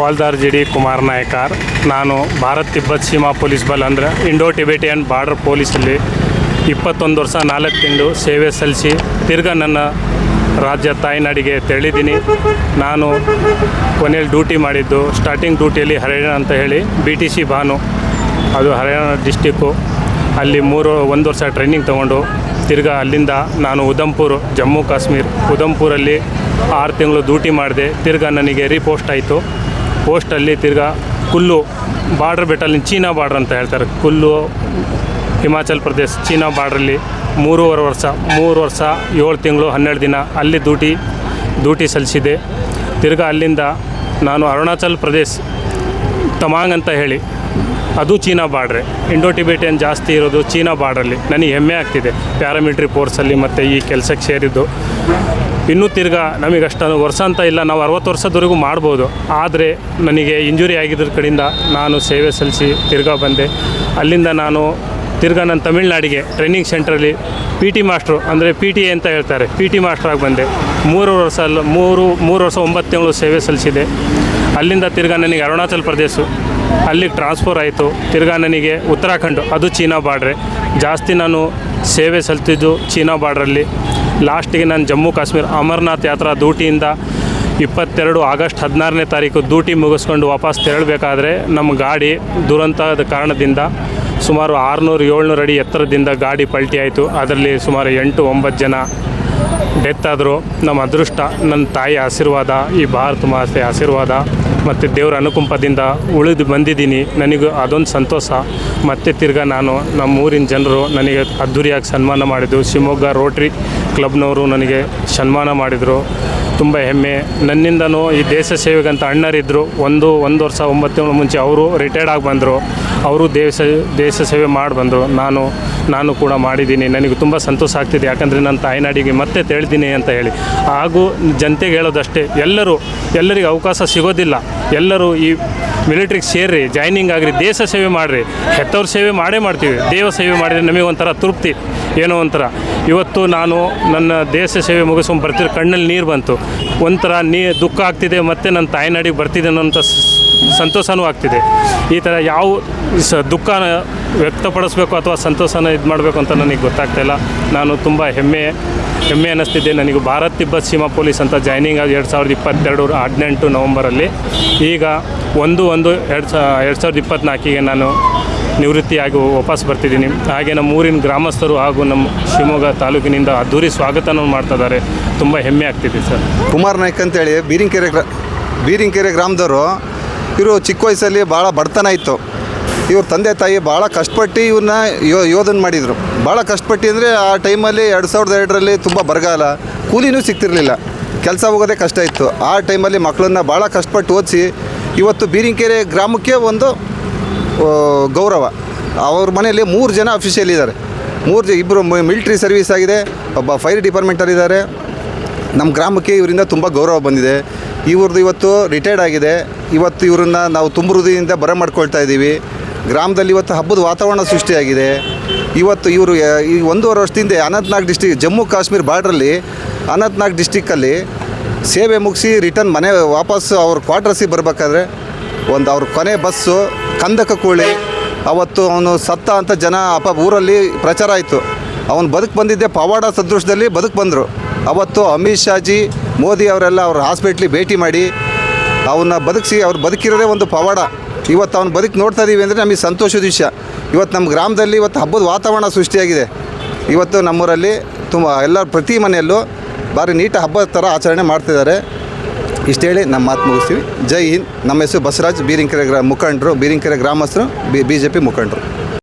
ಹವಾಲ್ದಾರ್ G D Kumar ನಾಯ್ಕಾರ್, ನಾನು Bharat Tibbat Seema police ಬಲ್ ಅಂದರೆ ಇಂಡೋ ಟಿಬೆಟಿಯನ್ ಬಾರ್ಡರ್ ಪೊಲೀಸಲ್ಲಿ ಇಪ್ಪತ್ತೊಂದು ವರ್ಷ ನಾಲ್ಕು ತಿಂಗಳು ಸೇವೆ ಸಲ್ಲಿಸಿ ತಿರ್ಗಾ ನನ್ನ ರಾಜ್ಯ ತಾಯ್ನಾಡಿಗೆ ತೆರಳಿದ್ದೀನಿ. ನಾನು ಕೊನೆಯಲ್ಲಿ ಡ್ಯೂಟಿ ಮಾಡಿದ್ದು ಸ್ಟಾರ್ಟಿಂಗ್ ಡ್ಯೂಟಿಯಲ್ಲಿ ಹರಿಯಾಣ ಅಂತ ಹೇಳಿ ಬಿ ಟಿ ಸಿ ಭಾನು, ಅದು ಹರಿಯಾಣ ಡಿಸ್ಟಿಕ್ಕು. ಅಲ್ಲಿ ಮೂರು, ಒಂದು ವರ್ಷ ಟ್ರೈನಿಂಗ್ ತೊಗೊಂಡು ತಿರ್ಗಾ ಅಲ್ಲಿಂದ ನಾನು ಉಧಂಪುರ್, ಜಮ್ಮು ಕಾಶ್ಮೀರ್, ಉಧಂಪುರಲ್ಲಿ ಆರು ತಿಂಗಳು ಡ್ಯೂಟಿ ಮಾಡಿದೆ, ತಿರ್ಗಾ ನನಗೆ ರೀಪೋಸ್ಟ್ ಆಯಿತು. ಪೋಸ್ಟಲ್ಲಿ ತಿರ್ಗಾ ಕುಲ್ಲು ಬಾರ್ಡ್ರ್ ಬೆಟ್ಟಲ್ಲಿ ಚೀನಾ ಬಾರ್ಡ್ರ್ ಅಂತ ಹೇಳ್ತಾರೆ. ಕುಲ್ಲು, ಹಿಮಾಚಲ್ ಪ್ರದೇಶ್, ಚೀನಾ ಬಾರ್ಡ್ರಲ್ಲಿ ಮೂರುವರೆ ವರ್ಷ, ಮೂರು ವರ್ಷ ಏಳು ತಿಂಗಳು ಹನ್ನೆರಡು ದಿನ ಅಲ್ಲಿ ಡ್ಯೂಟಿ ಡ್ಯೂಟಿ ಸಲ್ಲಿಸಿದೆ. ತಿರ್ಗಾ ಅಲ್ಲಿಂದ ನಾನು ಅರುಣಾಚಲ್ ಪ್ರದೇಶ್, ತಮಾಂಗ್ ಅಂತ ಹೇಳಿ, ಅದು ಚೀನಾ ಬಾರ್ಡ್ರೆ. ಇಂಡೋ ಟಿಬೇಟಿಯನ್ ಜಾಸ್ತಿ ಇರೋದು ಚೀನಾ ಬಾರ್ಡ್ರಲ್ಲಿ. ನನಗೆ ಹೆಮ್ಮೆ ಆಗ್ತಿದೆ. ಪ್ಯಾರಾಮಿಲಿಟ್ರಿ ಫೋರ್ಸಲ್ಲಿ ಮತ್ತು ಈ ಕೆಲಸಕ್ಕೆ ಸೇರಿದ್ದು. ಇನ್ನೂ ತಿರ್ಗಾ ನಮಗೆ ಅಷ್ಟು ವರ್ಷ ಅಂತ ಇಲ್ಲ, ನಾವು ಅರವತ್ತು ವರ್ಷದವರೆಗೂ ಮಾಡ್ಬೋದು. ಆದರೆ ನನಗೆ ಇಂಜುರಿ ಆಗಿದ್ರ ಕಡೆಯಿಂದ ನಾನು ಸೇವೆ ಸಲ್ಲಿಸಿ ತಿರ್ಗಾ ಬಂದೆ. ಅಲ್ಲಿಂದ ನಾನು ತಿರ್ಗಾ ನನ್ನ ತಮಿಳ್ನಾಡಿಗೆ ಟ್ರೈನಿಂಗ್ ಸೆಂಟ್ರಲ್ಲಿ ಪಿ ಟಿ ಮಾಸ್ಟ್ರು ಅಂದರೆ ಪಿ ಟಿ ಎ ಅಂತ ಹೇಳ್ತಾರೆ. ಪಿ ಟಿ ಮಾಸ್ಟ್ರಾಗಿ ಬಂದೆ. ಮೂರು ವರ್ಷ ಅಲ್ಲ ಮೂರು ಮೂರು ವರ್ಷ ಒಂಬತ್ತು ತಿಂಗಳು ಸೇವೆ ಸಲ್ಲಿಸಿದೆ. ಅಲ್ಲಿಂದ ತಿರ್ಗಾ ನನಗೆ ಅರುಣಾಚಲ್ ಪ್ರದೇಶ ಅಲ್ಲಿಗೆ ಟ್ರಾನ್ಸ್ಫರ್ ಆಯಿತು. ತಿರ್ಗಾ ನನಗೆ ಉತ್ತರಾಖಂಡ್, ಅದು ಚೀನಾ ಬಾರ್ಡ್ರೆ ಜಾಸ್ತಿ ನಾನು ಸೇವೆ ಸಲ್ತಿದ್ದು ಚೀನಾ ಬಾರ್ಡ್ರಲ್ಲಿ ಲಾಸ್ಟಿಗೆ ನಾನು ಜಮ್ಮು ಕಾಶ್ಮೀರ ಅಮರನಾಥ್ ಯಾತ್ರಾ ದೂಟಿಯಿಂದ ಇಪ್ಪತ್ತೆರಡು ಆಗಸ್ಟ್ ಹದಿನಾರನೇ ತಾರೀಕು ದೂಟಿ ಮುಗಿಸ್ಕೊಂಡು ವಾಪಸ್ ತೆರಳಬೇಕಾದ್ರೆ ನಮ್ಮ ಗಾಡಿ ದುರಂತದ ಕಾರಣದಿಂದ ಸುಮಾರು ಆರುನೂರು ಏಳ್ನೂರು ಅಡಿ ಎತ್ತರದಿಂದ ಗಾಡಿ ಪಲ್ಟಿ ಆಯಿತು. ಅದರಲ್ಲಿ ಸುಮಾರು ಎಂಟು ಒಂಬತ್ತು ಜನ ಡೆತ್ ಆದರು ನಮ್ಮ ಅದೃಷ್ಟ, ನನ್ನ ತಾಯಿ ಆಶೀರ್ವಾದ, ಈ ಭಾರತ ಮಾತೆ ಆಶೀರ್ವಾದ ಮತ್ತು ದೇವರ ಅನುಕಂಪದಿಂದ ಉಳಿದು ಬಂದಿದ್ದೀನಿ. ನನಗೂ ಅದೊಂದು ಸಂತೋಷ. ಮತ್ತೆ ತಿರ್ಗಾ ನಾನು ನಮ್ಮ ಊರಿನ ಜನರು ನನಗೆ ಅದ್ಧೂರಿಯಾಗಿ ಸನ್ಮಾನ ಮಾಡಿದ್ದು ಶಿವಮೊಗ್ಗ ರೋಟ್ರಿ ಕ್ಲಬ್ನವರು ನನಗೆ ಸನ್ಮಾನ ಮಾಡಿದರು. ತುಂಬ ಹೆಮ್ಮೆ. ನನ್ನಿಂದನೂ ಈ ದೇಶ ಸೇವೆಗಂತ ಅಣ್ಣರಿದ್ದರು ಒಂದು ಒಂದು ವರ್ಷ ಒಂಬತ್ತು ತಿಂಗಳು ಮುಂಚೆ ಅವರು ರಿಟೈರ್ಡ್ ಆಗಿ ಬಂದರು. ಅವರು ದೇಶ ದೇಶ ಸೇವೆ ಮಾಡಿ ಬಂದರು. ನಾನು ನಾನು ಕೂಡ ಮಾಡಿದ್ದೀನಿ. ನನಗೆ ತುಂಬ ಸಂತೋಷ ಆಗ್ತಿದೆ. ಯಾಕಂದರೆ ನನ್ನ ತಾಯ್ನಾಡಿಗೆ ಮತ್ತೆ ತೇಳ್ತೀನಿ ಅಂತ ಹೇಳಿ. ಹಾಗೂ ಜನತೆಗೆ ಹೇಳೋದಷ್ಟೇ, ಎಲ್ಲರೂ, ಎಲ್ಲರಿಗೆ ಅವಕಾಶ ಸಿಗೋದಿಲ್ಲ. ಎಲ್ಲರೂ ಈ ಮಿಲಿಟ್ರಿಗೆ ಸೇರಿ ಜಾಯ್ನಿಂಗ್ ಆಗ್ರಿ, ದೇಶ ಸೇವೆ ಮಾಡಿರಿ. ಹೆತ್ತವ್ರ ಸೇವೆ ಮಾಡೇ ಮಾಡ್ತೀವಿ. ದೇವ ಸೇವೆ ಮಾಡಿದರೆ ನಮಗೆ ಒಂಥರ ತೃಪ್ತಿ. ಏನೋ ಒಂಥರ. ಇವತ್ತು ನಾನು ನನ್ನ ದೇಶ ಸೇವೆ ಮುಗಿಸ್ಕೊಂಡು ಬರ್ತಿರೋ ಕಣ್ಣಲ್ಲಿ ನೀರು ಬಂತು. ಒಂಥರ ನೀ, ದುಃಖ ಆಗ್ತಿದೆ, ಮತ್ತು ನನ್ನ ತಾಯ್ನಾಡಿಗೆ ಬರ್ತಿದೆ ಅನ್ನೋಂಥ ಸ- ಸಂತೋಷನೂ ಆಗ್ತಿದೆ. ಈ ಥರ ಯಾವ ಸ ದುಃಖನ ವ್ಯಕ್ತಪಡಿಸ್ಬೇಕು ಅಥವಾ ಸಂತೋಷನ ಇದು ಮಾಡಬೇಕು ಅಂತ ನನಗೆ ಗೊತ್ತಾಗ್ತಾಯಿಲ್ಲ ನಾನು ತುಂಬ ಹೆಮ್ಮೆ ಹೆಮ್ಮೆ ಅನ್ನಿಸ್ತಿದ್ದೆ ನನಗೆ ಭಾರತ್ ತಿಬ್ಬತ್ ಸೀಮಾ ಪೊಲೀಸ್ ಅಂತ ಜಾಯ್ನಿಂಗ್ ಆಗಿ ಎರಡು ಸಾವಿರದ ಇಪ್ಪತ್ತೆರಡು ಹದಿನೆಂಟು ನವಂಬರಲ್ಲಿ ಈಗ ಒಂದು ಒಂದು ಎರಡು ಸಾ, ಎರಡು ಸಾವಿರದ ಇಪ್ಪತ್ತ್ನಾಲ್ಕಿಗೆ ನಾನು ನಿವೃತ್ತಿಯಾಗಿ ವಾಪಸ್ ಬರ್ತಿದ್ದೀನಿ. ಹಾಗೆ ನಮ್ಮ ಊರಿನ ಗ್ರಾಮಸ್ಥರು ಹಾಗೂ ನಮ್ಮ ಶಿವಮೊಗ್ಗ ತಾಲೂಕಿನಿಂದ ಅದ್ದೂರಿ ಸ್ವಾಗತನೂ ಮಾಡ್ತಾ ಇದ್ದಾರೆ. ತುಂಬ ಹೆಮ್ಮೆ ಆಗ್ತಿದೆ ಸರ್. ಕುಮಾರ್ ನಾಯ್ಕ ಅಂತೇಳಿ ಬೀರಿಂಕೆರೆ ಗ್ರಾ ಬೀರಿಂಕೆರೆ ಗ್ರಾಮದವರು ಇವರು ಚಿಕ್ಕ ವಯಸ್ಸಲ್ಲಿ ಭಾಳ ಬಡತನ ಇತ್ತು. ಇವ್ರ ತಂದೆ ತಾಯಿ ಭಾಳ ಕಷ್ಟಪಟ್ಟು ಇವ್ರನ್ನ ಯೋ, ಯೋಧನ ಮಾಡಿದರು. ಭಾಳ ಕಷ್ಟಪಟ್ಟು ಅಂದರೆ ಆ ಟೈಮಲ್ಲಿ ಎರಡು ಸಾವಿರದ ಎರಡರಲ್ಲಿ ತುಂಬ ಬರಗಾಲ, ಕೂಲಿನೂ ಸಿಗ್ತಿರಲಿಲ್ಲ. ಕೆಲಸ ಹೋಗೋದೇ ಕಷ್ಟ ಇತ್ತು. ಆ ಟೈಮಲ್ಲಿ ಮಕ್ಕಳನ್ನ ಭಾಳ ಕಷ್ಟಪಟ್ಟು ಓದಿಸಿ ಇವತ್ತು ಬೀರಿಂಕೆರೆ ಗ್ರಾಮಕ್ಕೆ ಒಂದು ಗೌರವ. ಅವ್ರ ಮನೆಯಲ್ಲಿ ಮೂರು ಜನ ಅಫಿಷಿಯಲ್ ಇದ್ದಾರೆ. ಮೂರು ಜ ಇಬ್ಬರು ಮಿಲ್ಟ್ರಿ ಸರ್ವಿಸ್ ಆಗಿದೆ. ಒಬ್ಬ ಫೈರ್ ಡಿಪಾರ್ಟ್ಮೆಂಟಲ್ಲಿದ್ದಾರೆ ನಮ್ಮ ಗ್ರಾಮಕ್ಕೆ ಇವರಿಂದ ತುಂಬ ಗೌರವ ಬಂದಿದೆ. ಇವ್ರದ್ದು ಇವತ್ತು ರಿಟೈರ್ಡ್ ಆಗಿದೆ. ಇವತ್ತು ಇವರನ್ನ ನಾವು ತುಂಬ ಹೃದಯದಿಂದ ಬರ ಮಾಡ್ಕೊಳ್ತಾ ಇದ್ದೀವಿ. ಗ್ರಾಮದಲ್ಲಿ ಇವತ್ತು ಹಬ್ಬದ ವಾತಾವರಣ ಸೃಷ್ಟಿಯಾಗಿದೆ. ಇವತ್ತು ಇವರು ಈ ಒಂದೂವರೆ ವರ್ಷದಿಂದ ಅನಂತನಾಗ್ ಡಿಸ್ಟಿಕ್ ಜಮ್ಮು ಕಾಶ್ಮೀರ್ ಬಾರ್ಡ್ರಲ್ಲಿ ಅನಂತನಾಗ್ ಡಿಸ್ಟಿಕ್ಕಲ್ಲಿ ಸೇವೆ ಮುಗಿಸಿ ರಿಟರ್ನ್ ಮನೆ ವಾಪಸ್ಸು ಅವ್ರ ಕ್ವಾರ್ಟರ್ಸಿಗೆ ಬರಬೇಕಾದ್ರೆ ಒಂದು ಅವ್ರ ಕೊನೆ ಬಸ್ಸು ಕಂದಕ ಕೋಳಿ, ಅವತ್ತು ಅವನು ಸತ್ತ ಅಂತ ಜನ ಅಪ ಊರಲ್ಲಿ ಪ್ರಚಾರ ಆಯಿತು. ಅವನು ಬದುಕು ಬಂದಿದ್ದೆ ಪವಾಡ ಸದೃಶದಲ್ಲಿ ಬದುಕು ಬಂದರು. ಅವತ್ತು ಅಮಿತ್ ಶಾಜಿ, ಮೋದಿ ಅವರೆಲ್ಲ ಅವ್ರ ಹಾಸ್ಪಿಟ್ಲಿಗೆ ಭೇಟಿ ಮಾಡಿ ಅವನ್ನ ಬದುಕಿಸಿ ಅವ್ರು ಬದುಕಿರೋದೇ ಒಂದು ಪವಾಡ. ಇವತ್ತು ಅವ್ನು ಬದುಕು ನೋಡ್ತಾ ಇದ್ದೀವಿ ಅಂದರೆ ನಮಗೆ ಸಂತೋಷದ ವಿಷಯ. ಇವತ್ತು ನಮ್ಮ ಗ್ರಾಮದಲ್ಲಿ ಇವತ್ತು ಹಬ್ಬದ ವಾತಾವರಣ ಸೃಷ್ಟಿಯಾಗಿದೆ. ಇವತ್ತು ನಮ್ಮೂರಲ್ಲಿ ತುಂಬ ಎಲ್ಲ ಪ್ರತಿ ಮನೆಯಲ್ಲೂ ಭಾರಿ ನೀಟ ಹಬ್ಬದ ಥರ ಆಚರಣೆ ಮಾಡ್ತಿದ್ದಾರೆ ಇಷ್ಟು ಹೇಳಿ ನಮ್ಮ ಮಾತು ಮುಗಿಸ್ತೀವಿ. ಜೈ ಹಿಂದ್. ನಮ್ಮ ಹೆಸರು ಬಸವರಾಜ್ ಬೀರಿಂಕೆರೆ ಗ್ರಾ, ಮುಖಂಡರು, ಬೀರಿಂಕೆರೆ ಗ್ರಾಮಸ್ಥರು, ಬಿ ಬಿ ಜೆ ಪಿ ಮುಖಂಡರು.